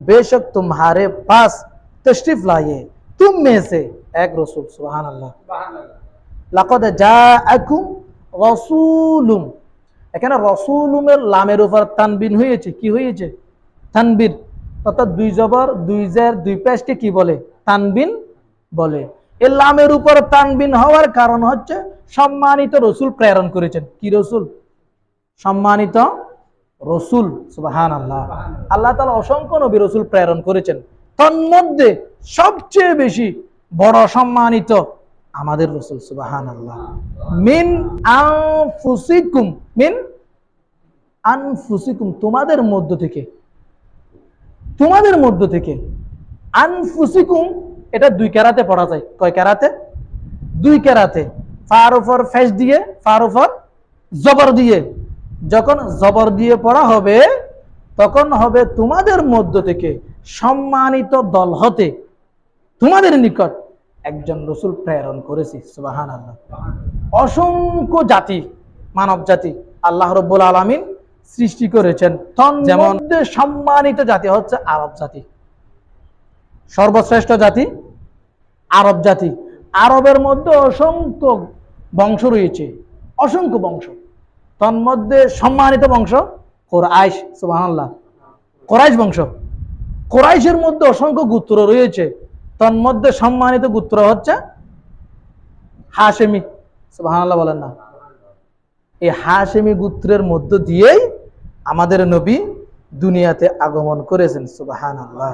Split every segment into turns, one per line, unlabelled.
बेशक तुम्हारे पास तशरीफ लाए तुम में से एक रसूल सुबहान अल्लाह লাকদ জাআকুম রাসূলুম এখানে রসুলুমের লামের উপর তানবিন হয়েছে কি হয়েছে তানবির অর্থাৎ দুই জবর দুই জের দুই পেশকে কি বলে তানবিন বলে এই লামের উপর তানবিন হওয়ার কারণ হচ্ছে সম্মানিত রসুল প্রেরণ করেছেন কি রসুল সম্মানিত রসুল সুবাহান আল্লাহ আল্লাহ তালা অসংখ্য নবী রসুল প্রেরণ করেছেন। তন্মধ্যে সবচেয়ে বেশি বড় সম্মানিত আমাদের রসুল সুবাহান আল্লাহ মিন আনফুসিকুম মিন আনফুসিকুম, তোমাদের মধ্য থেকে। তোমাদের মধ্য থেকে। আনফুসিকুম, এটা দুই কেরাতে পড়া যায়। কয় কেরাতে দুই কেরাতে ফার উপর ফেস দিয়ে, ফার উপর জবর দিয়ে। যখন জবর দিয়ে পড়া হবে তখন হবে তোমাদের মধ্য থেকে সম্মানিত দল হতে তোমাদের নিকট একজন রসুল প্রেরণ করেছি সুবাহান আল্লাহ অসংখ্য জাতি মানব জাতি আল্লাহ রব্বুল আলমিন সৃষ্টি করেছেন। যেমন সম্মানিত জাতি হচ্ছে আরব জাতি। সর্বশ্রেষ্ঠ জাতি আরব জাতি। আরবের মধ্যে অসংখ্য বংশ রয়েছে অসংখ্য বংশ। তন্মধ্যে সম্মানিত বংশ কোরআশ সুবাহান্লাহ কোরাইশ বংশ। কোরাইশের মধ্যে অসংখ্য গোত্র রয়েছে। তন্মধ্যে সম্মানিত গোত্র হচ্ছে হাশেমি সুবাহান্লাহ বলেন না। এই হাশেমি গোত্রের মধ্য দিয়েই আমাদের নবী দুনিয়াতে আগমন করেছেন সুবাহান আল্লাহ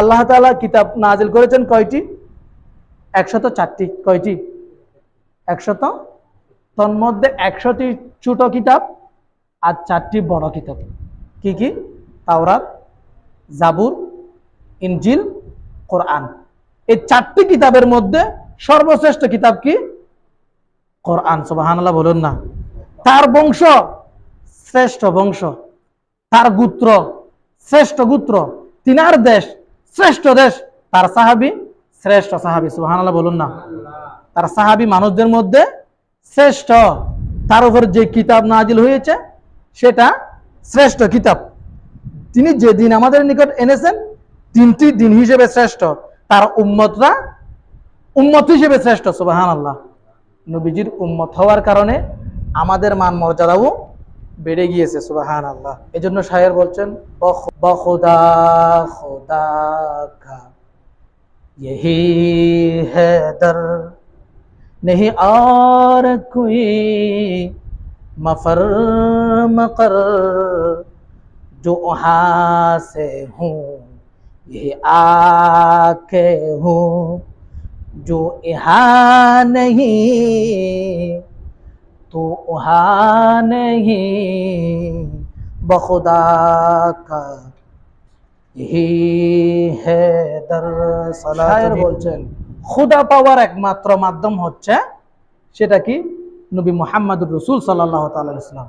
আল্লাহ তালা কিতাব নাজিল করেছেন কয়টি? একশত চারটি। কয়টি? একশত তন্মধ্যে একশোটি ছোট কিতাব আর চারটি বড় কিতাব। কি কি? তাওরাত, জাবুর, ইনজিল, কোরআন। এই চারটি কিতাবের মধ্যে সর্বশ্রেষ্ঠ কিতাব কি? কোরআন, সুবহানাল্লাহ বলুন না। তার বংশ শ্রেষ্ঠ বংশ, তার গোত্র শ্রেষ্ঠ গোত্র, তিনার দেশ শ্রেষ্ঠ দেশ, তার সাহাবি শ্রেষ্ঠ সাহাবি, সুবহানাল্লাহ বলুন না। তার সাহাবি মানুষদের মধ্যে শ্রেষ্ঠ তার উপর যে কিতাব নাজিল হয়েছে সেটা শ্রেষ্ঠ কিতাব তিনি যে দিন আমাদের নিকট এনেছেন তিনটি দিন হিসেবে শ্রেষ্ঠ তার উম্মতরা উম্মত হিসেবে শ্রেষ্ঠ সুবাহান আল্লাহ নবীজির উম্মত হওয়ার কারণে আমাদের মান মর্যাদাও বেড়ে গিয়েছে সুবাহান আল্লাহ এই জন্য শায়ের বলছেন "বখ- বখুদা খুদা কা यही है दर नहीं और कोई मफर मकर जो वहाँ से हूँ, यही आके हूँ, जो यहाँ नहीं तो वहाँ नहीं, बखुदा का यही है दर सलाह बोल चल খুদা পাওয়ার একমাত্র মাধ্যম হচ্ছে সেটা কি? নবী মোহাম্মদুর রসুল সাল্লাহ ইসলাম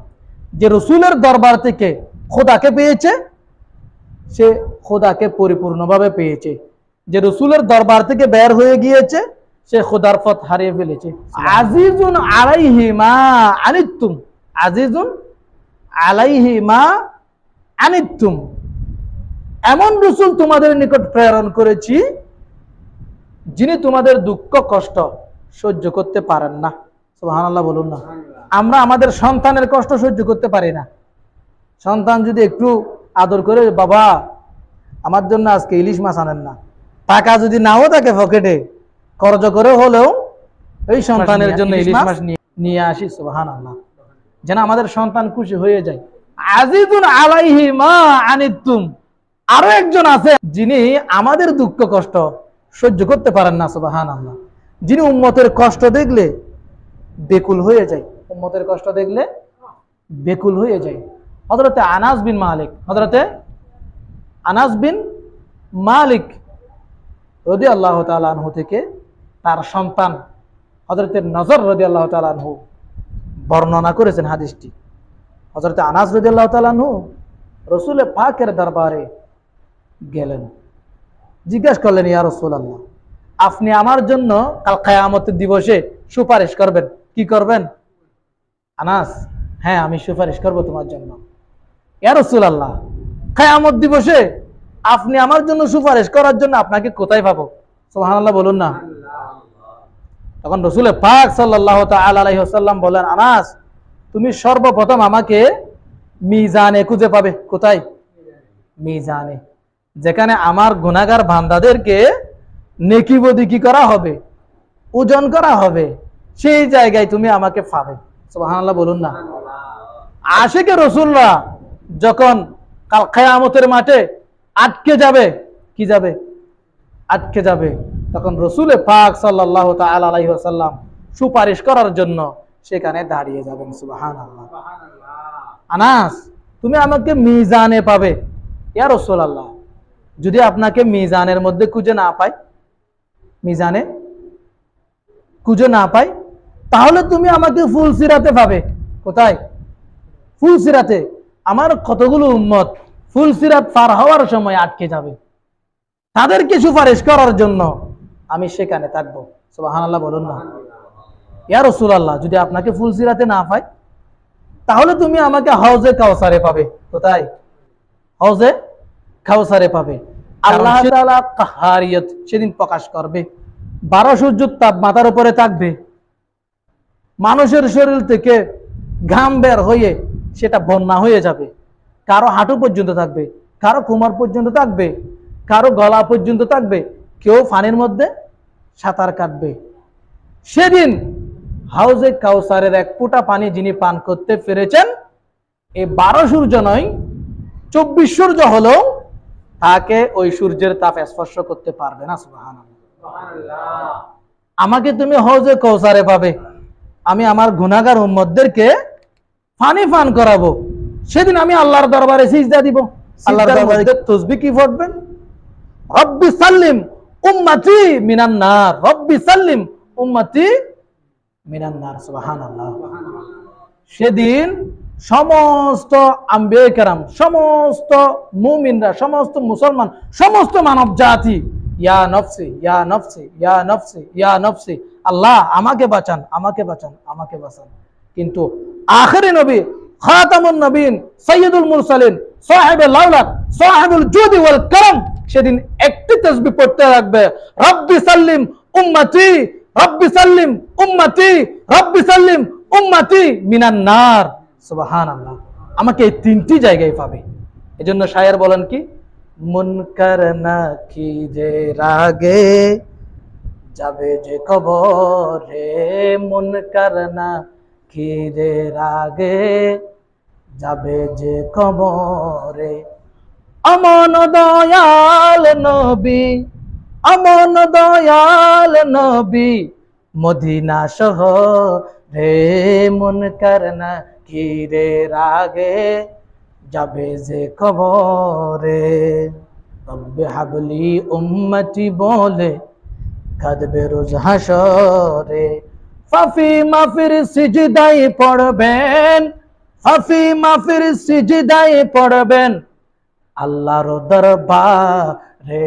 যে রসুলের দরবার থেকে খোদাকে পেয়েছে সে খোদাকে পরিপূর্ণভাবে পেয়েছে। যে রসুলের দরবার থেকে বের হয়ে গিয়েছে সে খোদার পথ হারিয়ে ফেলেছে। আজিজুন আলাইহি মা আনিতুম। আজিজুন আলাইহি মা আনিতুম। এমন রসুল তোমাদের নিকট প্রেরণ করেছি যিনি তোমাদের দুঃখ কষ্ট সহ্য করতে পারেন না। সুবহানাল্লাহ বলুন না। আমরা আমাদের সন্তানের কষ্ট সহ্য করতে পারি না। সন্তান যদি একটু আদর করে বাবা আমার জন্য আজকে ইলিশ মাছ আনেন না। টাকা যদি নাও থাকে পকেটে খরচ করে হলেও এই সন্তানের জন্য ইলিশ মাছ নিয়ে। নিয়ে আসি সুবাহান আল্লাহ যেন আমাদের সন্তান খুশি হয়ে যায়। আজিদুন আলাইহি মা আনিতুম। আরও একজন আছে যিনি আমাদের দুঃখ কষ্ট সহ্য করতে পারেন না সুবাহান আল্লাহ যিনি উম্মতের কষ্ট দেখলে বেকুল হয়ে যায়। উম্মতের কষ্ট দেখলে বেকুল হয়ে যায়। হজরতে আনাস বিন মালিক হজরতে আনাস বিন মালিক রদি আল্লাহ তালু থেকে তার সন্তান হজরতের নজর রদি আল্লাহ তালু বর্ণনা করেছেন হাদিসটি। হজরতে আনাস রদি আল্লাহ তালু রসুলে পাকের দরবারে গেলেন। জিজ্ঞাসা করলেন, ইয়া রসুল আল্লাহ আপনি আমার জন্য কাল খায়ামতের দিবসে সুপারিশ করবেন, কি করবেন? আনাস হ্যাঁ আমি সুপারিশ করব তোমার জন্য। ইয়া রসুল আল্লাহ খায়ামত দিবসে আপনি আমার জন্য সুপারিশ করার জন্য আপনাকে কোথায় পাবো? সোহানাল্লাহ বলুন না। তখন রসুল পাক সাল্লাহ আলাইসাল্লাম বলেন আনাস, তুমি সর্বপ্রথম আমাকে মিজানে খুঁজে পাবে। কোথায়? মিজানে। যেখানে আমার গুনাগার ভান্দাদেরকে নেকি বদি কি করা হবে? ওজন করা হবে? সেই জায়গায় তুমি আমাকে পাবে সুবহানাল্লাহ বলুন না। আসে আশেকে রসুল্লাহ যখন কাল মাঠে আটকে যাবে, কি যাবে? আটকে যাবে। তখন রসুলে পাক সাল্লাহ তাল্লাম সুপারিশ করার জন্য সেখানে দাঁড়িয়ে যাবেন। সুবাহান আল্লাহ আনাস, তুমি আমাকে মিজানে পাবে। ইয়া রসুল আল্লাহ যদি আপনাকে মিজানের মধ্যে খুঁজে না পাই মিজানে খুঁজে না পাই তাহলে তুমি আমাকে ফুল সিরাতে পাবে। কোথায়? ফুল সিরাতে। আমার কতগুলো উম্মত ফুল সিরাত পার হওয়ার সময় আটকে যাবে। তাদেরকে সুপারিশ করার জন্য আমি সেখানে থাকব। সুবাহান বলুন না। ইয়া রসুল আল্লাহ যদি আপনাকে ফুল সিরাতে না পাই তাহলে তুমি আমাকে হাউজে কাউসারে পাবে। কোথায়? হাউজে কাউসারে পাবে। আল্লাহ তাআলা কাহারিয়ত সেদিন প্রকাশ করবে। বারো সূর্যের তাপ মাথার উপরে থাকবে। মানুষের শরীর থেকে ঘাম বের হয়ে সেটা বন্যা হয়ে যাবে। কারও হাঁটু পর্যন্ত থাকবে কারও কোমর পর্যন্ত থাকবে কারও গলা পর্যন্ত থাকবে কেউ ফানির মধ্যে সাঁতার কাটবে। সেদিন হাউজে কাউসারের এক ফুটা পানি যিনি পান করতে পেরেছেন এই বারো সূর্য নয় চব্বিশ সূর্য হলেও তাকে ওই সূর্যের তাপ স্পর্শ করতে পারবে না সুবাহান আমাকে তুমি হজে কৌসারে পাবে। আমি আমার গুনাগার উম্মতদেরকে পানি পান করাবো। সেদিন আমি আল্লাহর দরবারে সিজদা দিব। আল্লাহর দরবারে তসবি কি পড়বেন রব্বি সাল্লিম উম্মতি মিনান নার। রব্বি সাল্লিম উম্মতি মিনান নার সুবহানাল্লাহ। সেদিন সমস্ত আম্বিয়ে কেরাম সমস্ত মুমিনরা, সমস্ত মুসলমান, সমস্ত মানব জাতি ইয়া ইয়া ইয়া ইয়া আল্লাহ আমাকে বাঁচান আমাকে বাঁচান আমাকে বাঁচান। কিন্তু আখেরি নবী খাতামুন নবীন সৈয়দুল মুরসালিন, সাহেবে লাউলাত সাহেবুল জুদি ওয়াল সেদিন একটি তসবি পড়তে রাখবে রব্বি সাল্লিম উম্মতি, রব্বি সাল্লিম উম্মতি, রব্বি সাল্লিম উম্মতি মিনান নার। সুবহানাল্লাহ। আমাকে এই তিনটি জায়গায় পাবে। এজন্য শায়ের বলেন কি? মুনকার না কি যে রাগে, যাবে যে কবরে। মুনকার না কি যে রাগে, যাবে যে কবরে। অমন দয়াল নবী, অমন দয়াল নবী, মদিনা সহ রে মন করনা কি রে রাগে যাবে যে কবরে। রব্বে হাবলি উম্মতি বলে কাঁদবে রোজ হাসরে। ফাফি মাফির সিজদাই পড়বেন, ফাফি মাফির সিজদাই পড়বেন। আল্লাহর দরবারে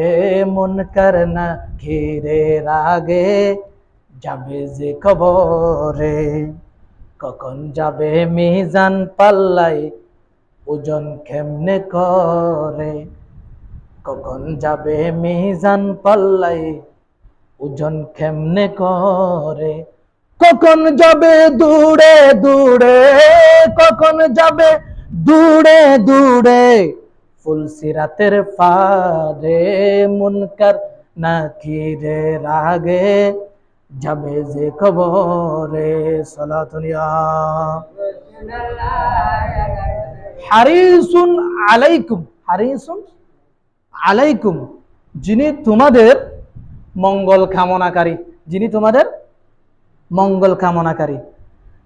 মন করনা ঘিরে রাগে যাবে যে কবরে। কখন যাবে মিজান পাল্লাই? ওজন কেমনে করে? কখন যাবে মিজান পাল্লাই? ওজন কেমনে করে? কখন যাবে দূরে দূরে? কখন যাবে দূরে দূরে? ফুলসিরাতের ফারে মুনকার নাকিরে রাগে? যাবে যে কবরে সালাতুনিয়া হারিসুন আলাইকুম হারিসুন আলাইকুম, যিনি তোমাদের মঙ্গল কামনাকারী, যিনি তোমাদের মঙ্গল কামনাকারী।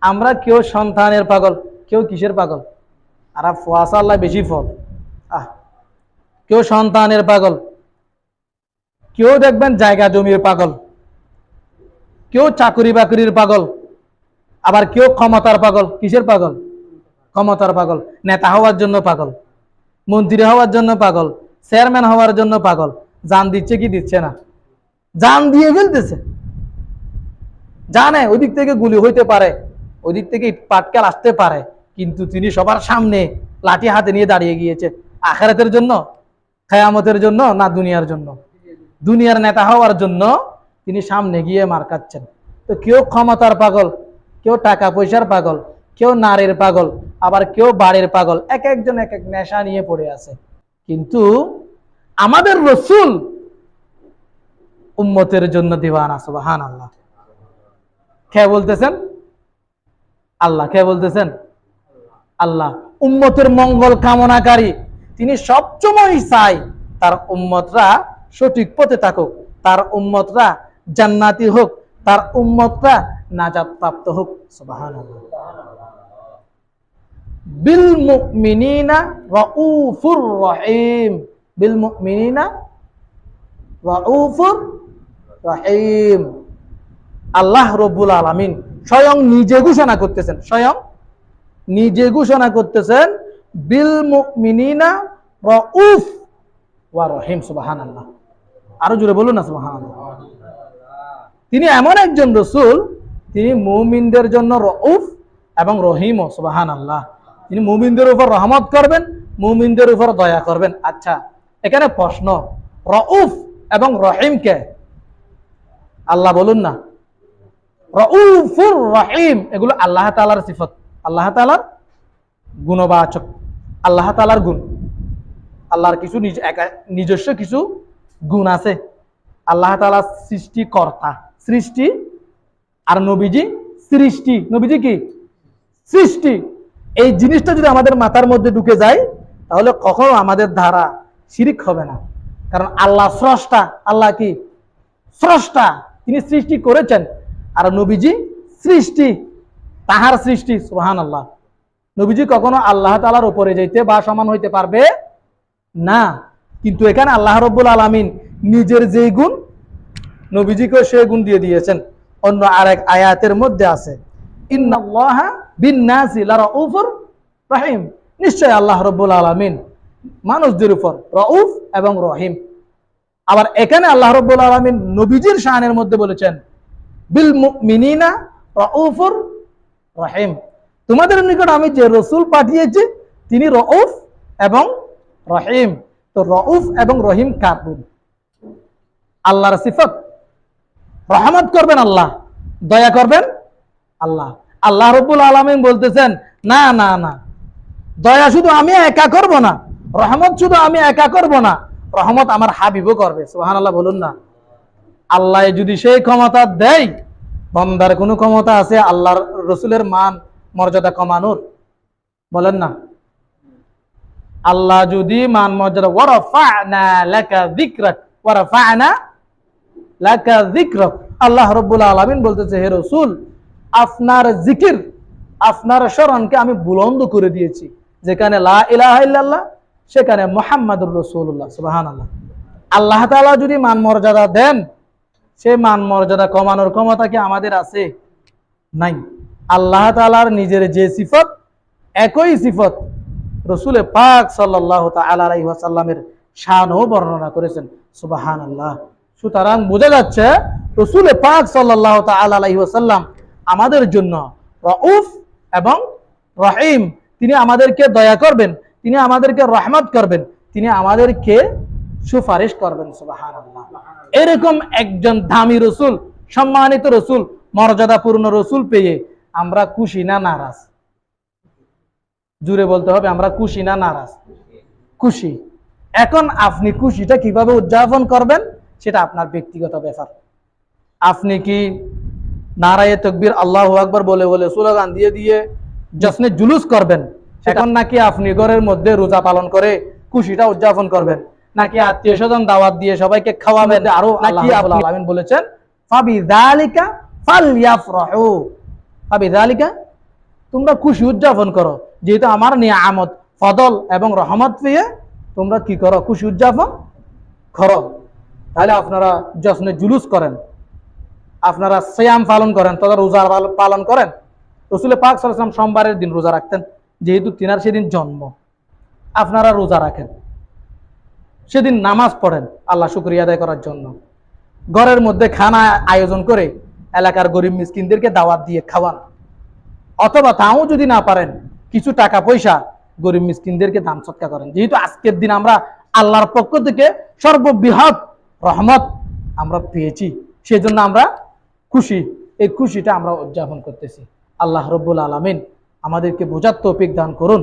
আমরা কেউ সন্তানের পাগল, কেউ কিসের পাগল? আর ফুয়াশা আল্লাহ বেশি ফল। আহ, কেউ সন্তানের পাগল, কেউ দেখবেন জায়গা জমির পাগল। কেউ চাকরি বাকরির পাগল, আবার কেউ ক্ষমতার পাগল। কিসের পাগল? ক্ষমতার পাগল। নেতা হওয়ার জন্য পাগল, মন্ত্রী হওয়ার জন্য পাগল, চেয়ারম্যান হওয়ার জন্য পাগল। জান দিচ্ছে কি দিচ্ছে না? জান দিয়ে ফেলতেছে। জানে ওই দিক থেকে গুলি হইতে পারে ওই দিক থেকে পাটকেল আসতে পারে, কিন্তু তিনি সবার সামনে লাঠি হাতে নিয়ে দাঁড়িয়ে গিয়েছে। আখারাতের জন্য খেয়ামতের জন্য না দুনিয়ার জন্য? দুনিয়ার নেতা হওয়ার জন্য তিনি সামনে গিয়ে মার খাচ্ছেন। তো কেউ ক্ষমতার পাগল, কেউ টাকা পয়সার পাগল, কেউ নারীর পাগল, আবার কেউ বাড়ির পাগল, এক একজন এক এক নেশা নিয়ে পড়ে আছে। কিন্তু আমাদের রসুল উম্মতের জন্য দিওয়ানা সুবাহান আল্লাহ কে বলতেছেন? আল্লাহ। কে বলতেছেন? আল্লাহ। উম্মতের মঙ্গল কামনাকারী। তিনি সবসময় চাই তার উম্মতরা সঠিক পথে থাকুক, তার উম্মতরা জান্নাতি হোক, তার উম্মতরা নাজাত প্রাপ্ত হোক। সুবহানাল্লাহ। বিল মুমিনিনা রাউফুর রহিম। বিল মুমিনিনা রাউফুর রহিম। আল্লাহ রব্বুল আলামিন স্বয়ং নিজে ঘোষণা করতেছেন, স্বয়ং নিজে ঘোষণা করতেছেন, বিল মুমিনিনা রাউফ ওয়া রহিম, সুবহানাল্লাহ। আরও জোরে বলুন না, সুবহানাল্লাহ। তিনি এমন একজন রসুল, তিনি মুমিনদের জন্য রউফ এবং রহিম সুবাহান আল্লাহ তিনি মুমিনদের উপর রহমত করবেন, মুমিনদের উপর দয়া করবেন। আচ্ছা এখানে প্রশ্ন, রউফ এবং রহিম কে? আল্লাহ বলুন না। রউফুর রহিম, এগুলো আল্লাহ তালার সিফত। আল্লাহ তালার গুণবাচক, আল্লাহ তালার গুণ। আল্লাহর কিছু নিজস্ব কিছু গুণ আছে। আল্লাহ তালা সৃষ্টিকর্তা। সৃষ্টি আর নবীজি সৃষ্টি। নবীজি কি? সৃষ্টি। এই জিনিসটা যদি আমাদের মাথার মধ্যে ঢুকে যায়, তাহলে কখনো আমাদের ধারা শিরিক হবে না। কারণ আল্লাহ স্রষ্টা, আল্লাহ কি? স্রষ্টা। তিনি সৃষ্টি করেছেন। আর নবীজি সৃষ্টি। তাহার সৃষ্টি সুহান আল্লাহ নবীজি কখনো আল্লাহ তালার উপরে যাইতে বা সমান হইতে পারবে না। কিন্তু এখানে আল্লাহ রব্বুল আলমিন নিজের যেই গুণ নবীজিকে সেই গুণ দিয়ে দিয়েছেন। অন্য আরেক আয়াতের মধ্যে আছে রহিম। নিশ্চয় আল্লাহ রব্বুল আলামিন মানুষদের উপর রউফ এবং রহিম। আবার এখানে আল্লাহ রব্বুল আলামিন নবীজির শাহানের মধ্যে বলেছেন, বিল মুমিনিনা রউফুর রহিম। তোমাদের নিকট আমি যে রসুল পাঠিয়েছি, তিনি রউফ এবং রহিম। তো রউফ এবং রহিম কার? আল্লাহর সিফত। রহমত করবেন আল্লাহ, দয়া করবেন আল্লাহ। আল্লাহ রব্বুল আলমিন বলতেছেন, না না না, দয়া শুধু আমি একা করব না, রহমত শুধু আমি একা করব না, রহমত আমার হাবিবও করবে। সোহান আল্লাহ বলুন না। আল্লাহ যদি সেই ক্ষমতা দেয়, বন্দার কোনো ক্ষমতা আছে, আল্লাহর রসুলের মান, মর্যাদা কমানোর? বলেন না। আল্লাহ যদি মান, মর্যাদা ওয়ারাফা'না লাকা যিকরাক ওয়ারাফা'না লাকা যিকরাক আল্লাহ রাব্বুল আলামিন বলতেছে, হে রসুল, আপনার জিকির আপনার স্মরণকে আমি বুলন্দ করে দিয়েছি। যেখানে লা ইলাহা ইল্লাল্লাহ, সেখানে মুহাম্মাদুর রাসূলুল্লাহ, সুবহানাল্লাহ। আল্লাহ তাআলা যদি মান মর্যাদা দেন, সে মান মর্যাদা কমানোর ক্ষমতা কি আমাদের আছে? নাই। আল্লাহ তাআলার নিজের যে সিফত, একই সিফত রসুলে পাক সাল্লাহ আলাইহি ওয়াসাল্লামের শানও বর্ণনা করেছেন সুবাহান আল্লাহ সুতরাং বোঝা যাচ্ছে রসুল পাক সাল্লাহ ওয়াসাল্লাম আমাদের জন্য রউফ এবং রহিম, তিনি আমাদেরকে দয়া করবেন, তিনি আমাদেরকে রহমত করবেন, তিনি আমাদেরকে সুপারিশ করবেন এরকম একজন দামি রসুল, সম্মানিত রসুল, মর্যাদাপূর্ণ রসুল পেয়ে আমরা খুশি না নারাজ? জুড়ে বলতে হবে, আমরা খুশি না নারাজ? খুশি। এখন আপনি খুশিটা কীভাবে উদযাপন করবেন? সেটা আপনার ব্যক্তিগত ব্যাপার। আপনি কি নারায়ে তকবীর আল্লাহ আকবর বলে বলে স্লোগান দিয়ে দিয়ে জশ্নে জুলুস করবেন? এখন নাকি আপনি ঘরের মধ্যে রোজা পালন করে খুশিটা উদযাপন করবেন। নাকি আত্মীয় স্বজন দাওয়াত দিয়ে সবাইকে খাওয়াবেন? আরও নাকি আলামিন বলেছেন তোমরা খুশি উদযাপন করো। যেহেতু আমার নিয়ামত ফদল এবং রহমত পেয়ে তোমরা কি করো? খুশি উদযাপন করো। তাহলে আপনারা জশ্নে জুলুস করেন, আপনারা শ্যাম পালন করেন তথা রোজা পালন করেন। রসুলের পাক সালাম সোমবারের দিন রোজা রাখতেন, যেহেতু তিনার সেদিন জন্ম। আপনারা রোজা রাখেন। সেদিন নামাজ পড়েন, আল্লাহ শুক্রিয়া আদায় করার জন্য। ঘরের মধ্যে খানা আয়োজন করে এলাকার গরিব মিসকিনদেরকে দাওয়াত দিয়ে খাওয়ান। অথবা তাও যদি না পারেন, কিছু টাকা পয়সা গরিব মিসকিনদেরকে দান সৎকা করেন। যেহেতু আজকের দিন আমরা আল্লাহর পক্ষ থেকে সর্ববৃহৎ রহমত আমরা পেয়েছি। সেই জন্য আমরা খুশি। এই খুশিটা আমরা উদযাপন করতেছি। আল্লাহ রব্বুল আলমিন আমাদেরকে বোঝার তৌফিক দান করুন।